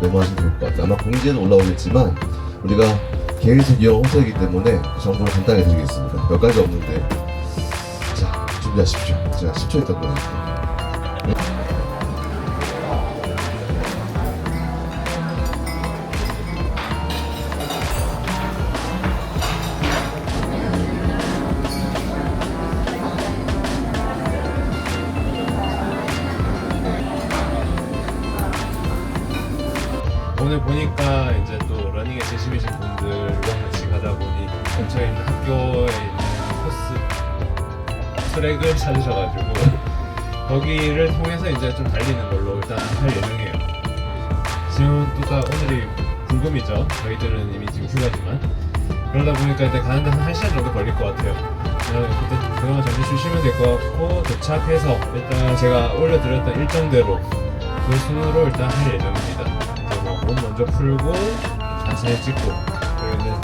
메모하시면 좋을 것 같아요. 아마 공지에는 올라오겠지만 우리가 개인적 이용 호텔이기 때문에 그 정보를 간단히 드리겠습니다. 몇 가지 없는데 자 준비하십시오. 제가 10초 있다 보여드 보니까 이제 또 러닝에 재심이신 분들과 같이 가다 보니 근처에 있는 학교에 있는 코스 트랙을 찾으셔가지고 거기를 통해서 이제 좀 달리는 걸로 일단 할 예정이에요. 지금 또 다 오늘이 불금이죠. 저희들은 이미 지금 휴가지만 그러다 보니까 일단 가는데 한 1시간 정도 걸릴 것 같아요. 그때 그동안 잠시 쉬시면 될 것 같고 도착해서 일단 제가 올려드렸던 일정대로 그 순으로 일단 할 예정입니다. 뭐몸 먼저 풀고 자세 찍고 그러면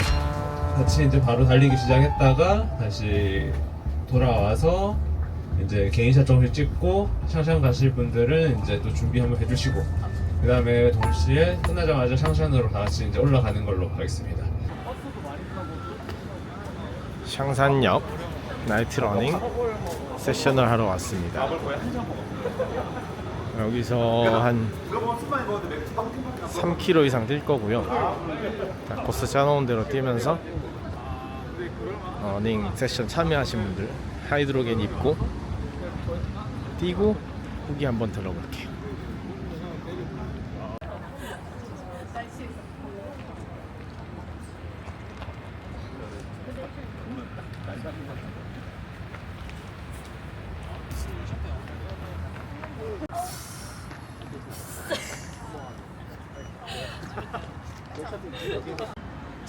같이 이제 바로 달리기 시작했다가 다시 돌아와서 이제 개인샷 조금씩 찍고 샹샹 가실 분들은 이제 또 준비 한번 해주시고 그 다음에 동시에 끝나자마자 샹샹으로 다 같이 이제 올라가는 걸로 하겠습니다. 샹산역 나이트 러닝 세션을 하러 왔습니다. 여기서 한 3km 이상 뛸 거고요. 자, 코스 짜놓은 대로 뛰면서 러닝 세션 참여하신 분들 하이드로겐 입고 뛰고 후기 한번 들어볼게요.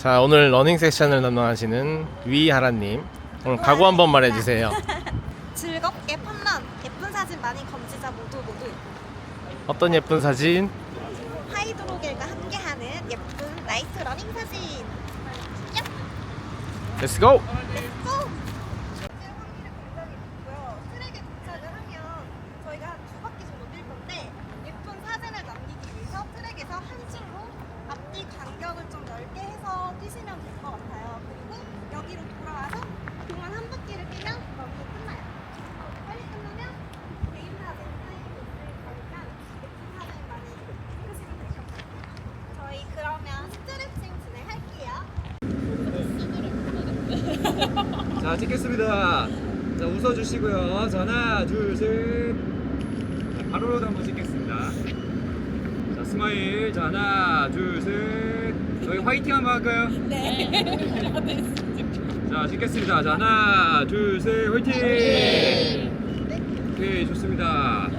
자 오늘 러닝 세션을 담당하시는 위하라님 오늘 각오 한번 말해주세요. 즐겁게 판단, 예쁜 사진 많이 검지자 모두 모두 어떤 예쁜 사진? 하이드로겔과 함께하는 예쁜 나이트 러닝 사진. Let's go! 고! 트랙에 도착을 하면 저희가 한 두 바퀴 정도 뛸 건데 예쁜 사진을 남기기 위해서 트랙에서 한 줄로 앞뒤 간격을 좀 넓게 해서 뛰시면 될 것 같아요. 그리고 여기로 돌아와서 공원 한 바퀴를 뛰면 여기 끝나요. 빨리 끝나면 개인 사진 타임이 있을 거니까 예쁜 사진 많이 찍으시면 될 것 같아요. 저희 그러면 스트레칭 진행할게요. 자 찍겠습니다. 자 웃어주시고요. 자 하나 둘 셋. 자, 바로로도 한번 찍겠습니다. 자 스마일. 자 하나 둘 셋. 저희 화이팅 한번 할까요? 네. 자 찍겠습니다. 자 하나 둘 셋. 화이팅. 오케이 좋습니다.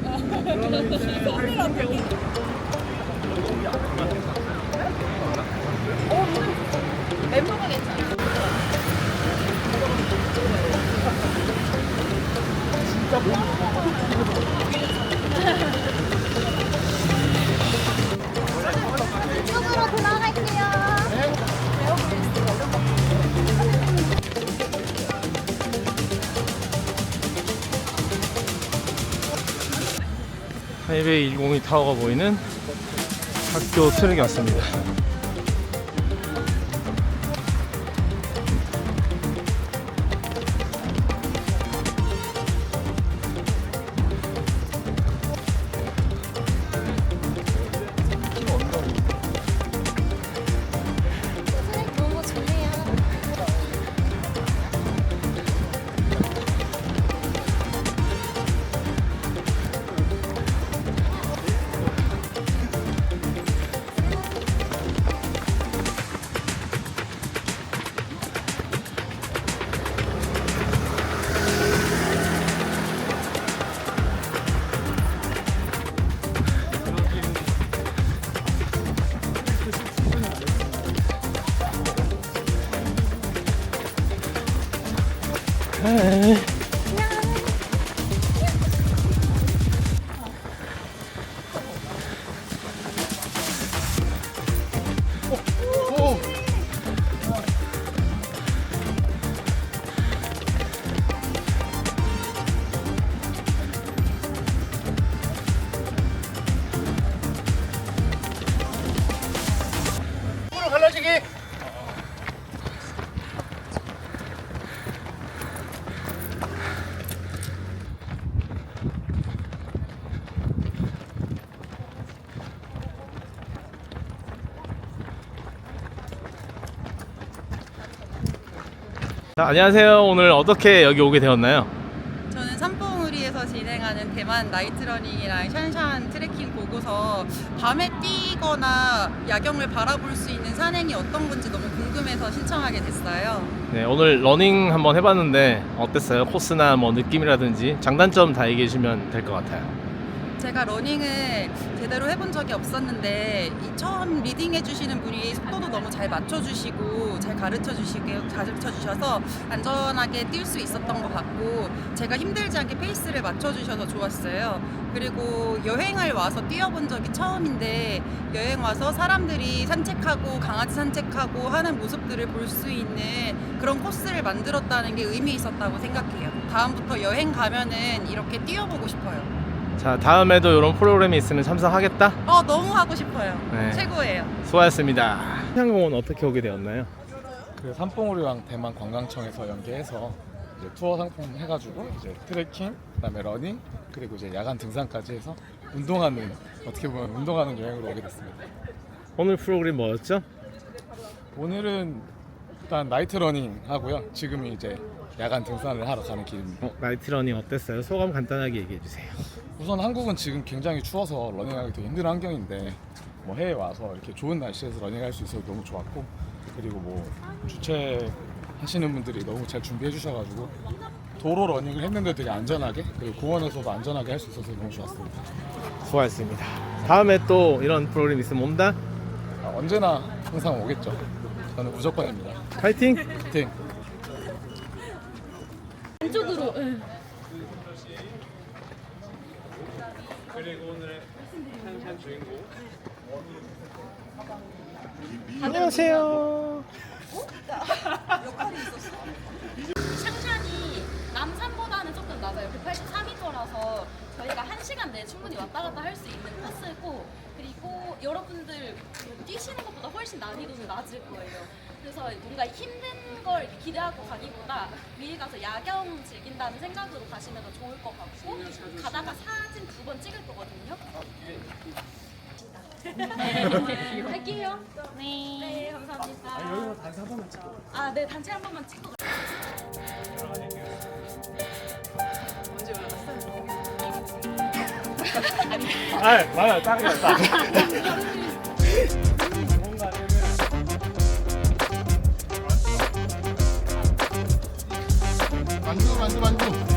그러면 이제 이쪽 102 타워가 보이는 학교 트랙에 왔습니다. 자, 안녕하세요. 오늘 어떻게 여기 오게 되었나요? 저는 삼봉우리에서 진행하는 대만 나이트러닝이랑 샨샨 트레킹 보고서 밤에 뛰거나 야경을 바라볼 수 있는 산행이 어떤 건지 너무 궁금해서 신청하게 됐어요. 네, 오늘 러닝 한번 해봤는데 어땠어요? 코스나 뭐 느낌이라든지 장단점 다 얘기해 주시면 될 것 같아요. 제가 러닝을 제대로 해본 적이 없었는데 이 처음 리딩 해 주시는 분이 속도도 너무 잘 맞춰주시고 잘 가르쳐 주시고 가르쳐 주셔서 안전하게 뛸 수 있었던 것 같고 제가 힘들지 않게 페이스를 맞춰 주셔서 좋았어요. 그리고 여행을 와서 뛰어본 적이 처음인데 여행 와서 사람들이 산책하고 강아지 산책하고 하는 모습들을 볼 수 있는 그런 코스를 만들었다는 게 의미 있었다고 생각해요. 다음부터 여행 가면은 이렇게 뛰어보고 싶어요. 자, 다음에도 이런 프로그램이 있으면 참석하겠다. 어 너무 하고 싶어요. 네. 최고예요. 수고하셨습니다. 한양공원 어떻게 오게 되었나요? 그 삼봉우리랑 대만 관광청에서 연계해서 이제 투어 상품 해가지고 이제 트레킹, 그다음에 러닝, 그리고 이제 야간 등산까지 해서 운동하는 어떻게 보면 운동하는 여행으로 오게 됐습니다. 오늘 프로그램 뭐였죠? 오늘은 일단 나이트 러닝 하고요. 지금이 이제 야간 등산을 하러 가는 길입니다. 어, 나이트 러닝 어땠어요? 소감 간단하게 얘기해 주세요. 우선 한국은 지금 굉장히 추워서 러닝하기 되게 힘든 환경인데 뭐 해외 와서 이렇게 좋은 날씨에서 러닝할 수 있어서 너무 좋았고 그리고 뭐 주최 하시는 분들이 너무 잘 준비해 주셔가지고 도로 러닝을 했는데 되게 안전하게 그리고 공원에서도 안전하게 할 수 있어서 너무 좋았습니다. 수고하셨습니다. 다음에 또 이런 프로그램 있으면 온다. 아, 언제나 항상 오겠죠. 저는 무조건입니다. 파이팅! 파이팅! 그리고 오늘의 샨샨 주인공 안녕하세요. 샹샨이 남산보다는 조금 낮아요. 183m라서 저희가 1시간 내에 충분히 왔다 갔다 할 수 있는 코스고 그리고 여러분들 뛰시는 것보다 훨씬 난이도는 낮을 거예요. 그래서 뭔가 힘든 걸 기대하고 가기보다 미리 가서 야경 즐긴다는 생각으로 가시면 더 좋을 것 같고 가다가 사진 두 번 찍을 거거든요. 네, 할게요. 네. 네, 감사합니다. 아, 여기서 단체 한 번만 찍고. 아, 네, 단체 한 번만 찍고. 아, 맞아, 딱이야, 딱. 만두 만두.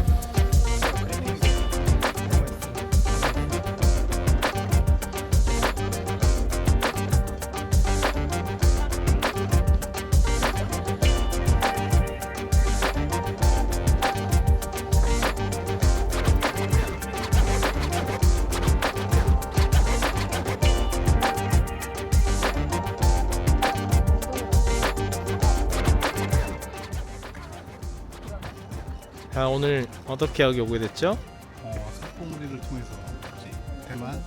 오늘 어떻게 여기 오게 됐죠? 어, 석봉우리를 통해서 이제 대만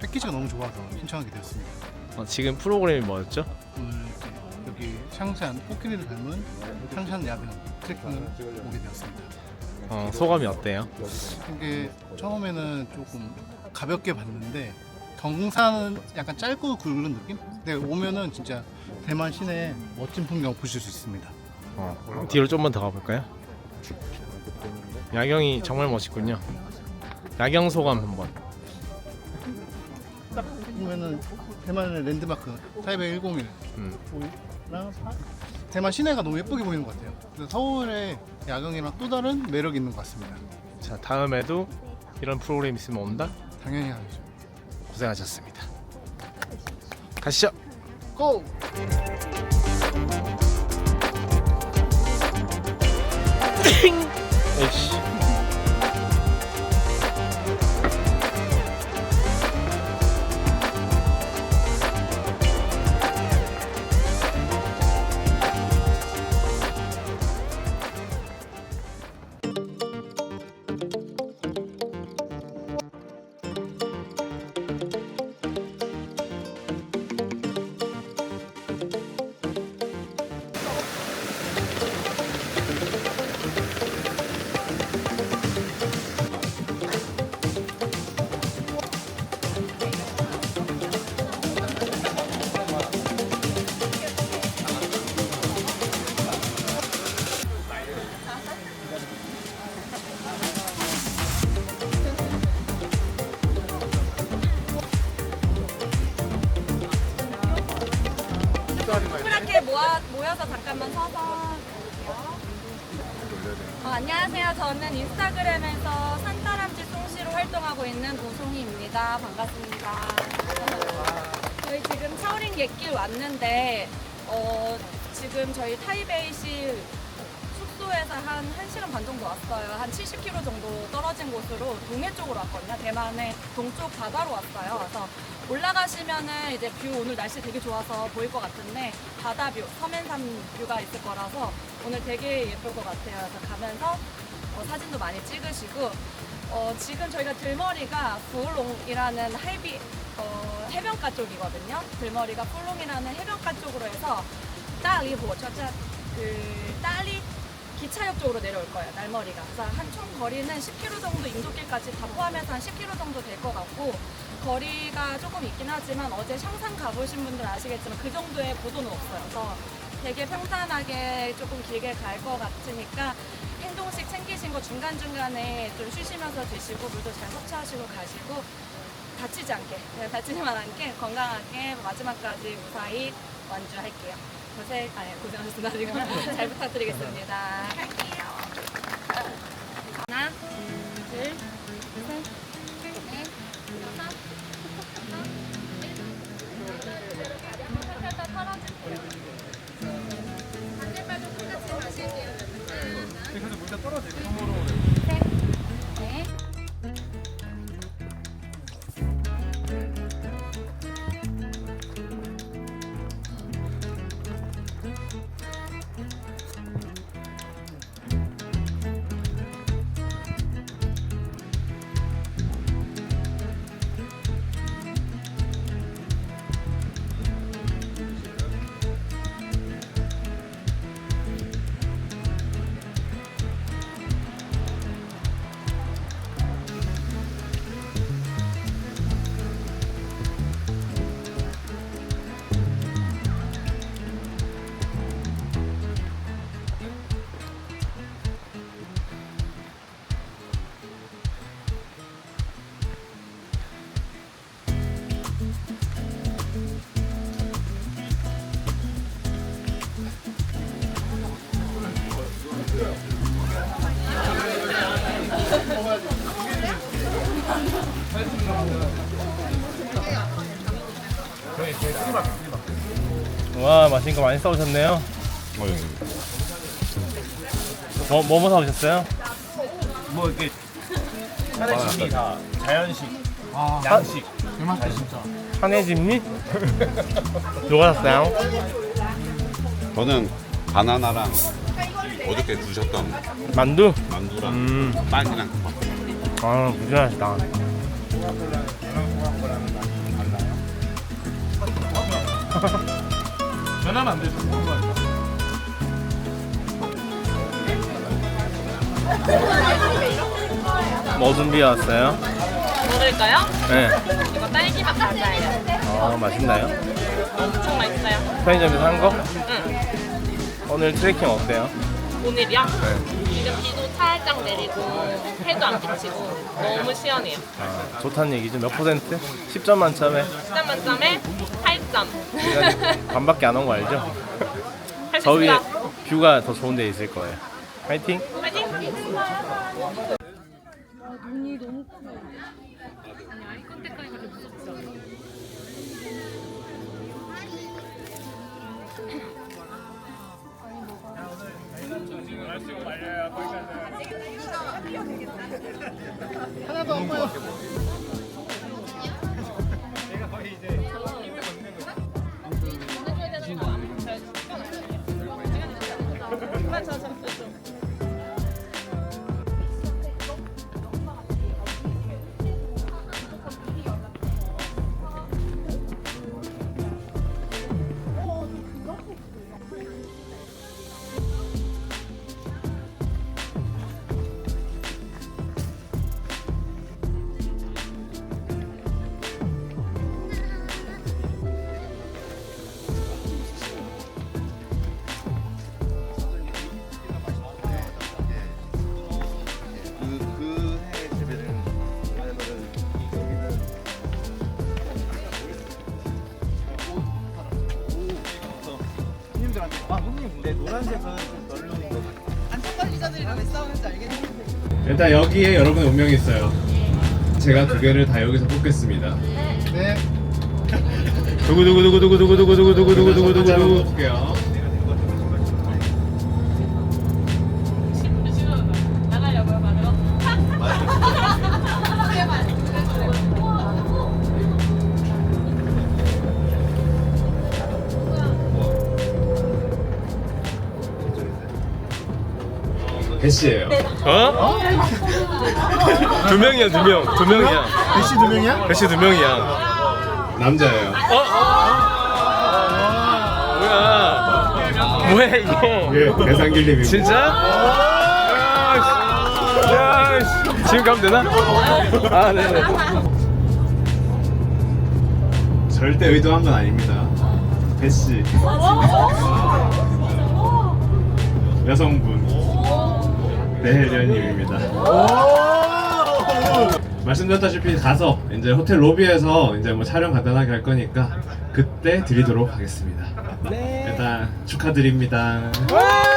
패키지가 너무 좋아서 신청하게 되었습니다. 어, 지금 프로그램이 뭐였죠? 오늘 여기 샹샨 코끼리를 닮은 샹샨 야경 트레킹을 오게 되었습니다. 어, 소감이 어때요? 이게 처음에는 조금 가볍게 봤는데 경사는 약간 짧고 굵은 느낌? 근데 오면은 진짜 대만 시내 멋진 풍경 보실 수 있습니다. 어, 뒤로 좀만 더 가볼까요? 야경이 정말 멋있군요. 야경 소감 한번. 보면은 대만의 랜드마크 타이베이 101 음. 대만 시내가 너무 예쁘게 보이는 것 같아요. 그래서 서울의 야경이랑 또 다른 매력이 있는 것 같습니다. 자, 다음에도 이런 프로그램 있으면 온다. 당연히 하죠. 고생하셨습니다. 가시죠. 고! 에이씨. 안녕하세요. 저는 인스타그램에서 산다람쥐 송시로 활동하고 있는 도송이입니다. 반갑습니다. 저희 지금 차오링 객길 왔는데 어, 지금 저희 타이베이시 숙소에서 한 1시간 반 정도 왔어요. 한 70km 정도 떨어진 곳으로 동해 쪽으로 왔거든요. 대만의 동쪽 바다로 왔어요. 그래서 올라가시면은 이제 뷰 오늘 날씨 되게 좋아서 보일 것 같은데 바다 뷰, 서면산 뷰가 있을 거라서 오늘 되게 예쁠 것 같아요. 그래서 가면서 어, 사진도 많이 찍으시고 어, 지금 저희가 들머리가 부울롱이라는 할비 어, 해변가 쪽이거든요. 들머리가 풀롱이라는 해변가 쪽으로 해서 딸이 보차차 그 딸이 기차역 쪽으로 내려올 거예요. 날머리가. 그래서 한 총 거리는 10km 정도 인도길까지 다 포함해서 한 10km 정도 될 것 같고 거리가 조금 있긴 하지만 어제 샹산 가보신 분들 아시겠지만 그 정도의 고도는 없어요. 그래서 되게 평탄하게 조금 길게 갈 것 같으니까 행동식 챙기신 거 중간중간에 좀 쉬시면서 드시고 물도 잘 섭취하시고 가시고 다치지 않게, 네, 다치지만 않게 건강하게 마지막까지 무사히 완주할게요. 고생, 아니 고생하셨습니다. 지금 잘 부탁드리겠습니다. 할게요. 하나, 둘, 와 맛있는 거 많이 싸우셨네요. 뭐 뭐 뭐 사오셨어요? 뭐 이렇게 하나씩이 다 자연식, 양식. 대맛다 진짜. 한해진미? 누가 샀어요? 저는 바나나랑 어저께 주셨던 만두? 만두랑 음, 빵이랑 그아 안 되죠. 뭐 준비해 왔어요? 먹을까요? 네. 이거 딸기맛 과자예요. 아 맛있나요? 엄청 맛있어요. 편의점에서 산 거? 응. 오늘 트레킹 어때요? 오늘이요? 네. 지금 비도 살짝 내리고 해도 안 비치고 너무 시원해요. 아, 좋다는 얘기죠. 몇 퍼센트? 10점 만점에 10점 만점에 8점. 이건 반밖에 안 온 거 알죠? 할 수 저 위에 있다. 뷰가 더 좋은 데 있을 거예요. 파이팅! 파이팅! 하나도 안 보여. 근데 노란색은 좀 널널한 것 같아요. 안전 관리자들이랑 왜 싸우는지 알겠는데. 일단 여기에 여러분의 운명이 있어요. 제가 두 개를 다 여기서 뽑겠습니다. 네. 누구 누구 누구 누구 누구 누구 누구 누구 누구 볼게요. 나가려고요, 배씨예요. 어? 두 명이야 두 명. 두 명이야. 대시 두 명이야? 역시 두 명이야. 남자예요. 뭐야? 뭐야 이거? 예, 대상길님이고. 진짜? 야, 씨. 야, 씨. 지금 가면 되나? 아, 네 네. 절대 의도한 건 아닙니다. 배씨. 여성분. 내혜련님입니다. 말씀드렸다시피 가서 이제 호텔 로비에서 이제 뭐 촬영 간단하게 할 거니까 그때 드리도록 하겠습니다. 일단 축하드립니다. 와!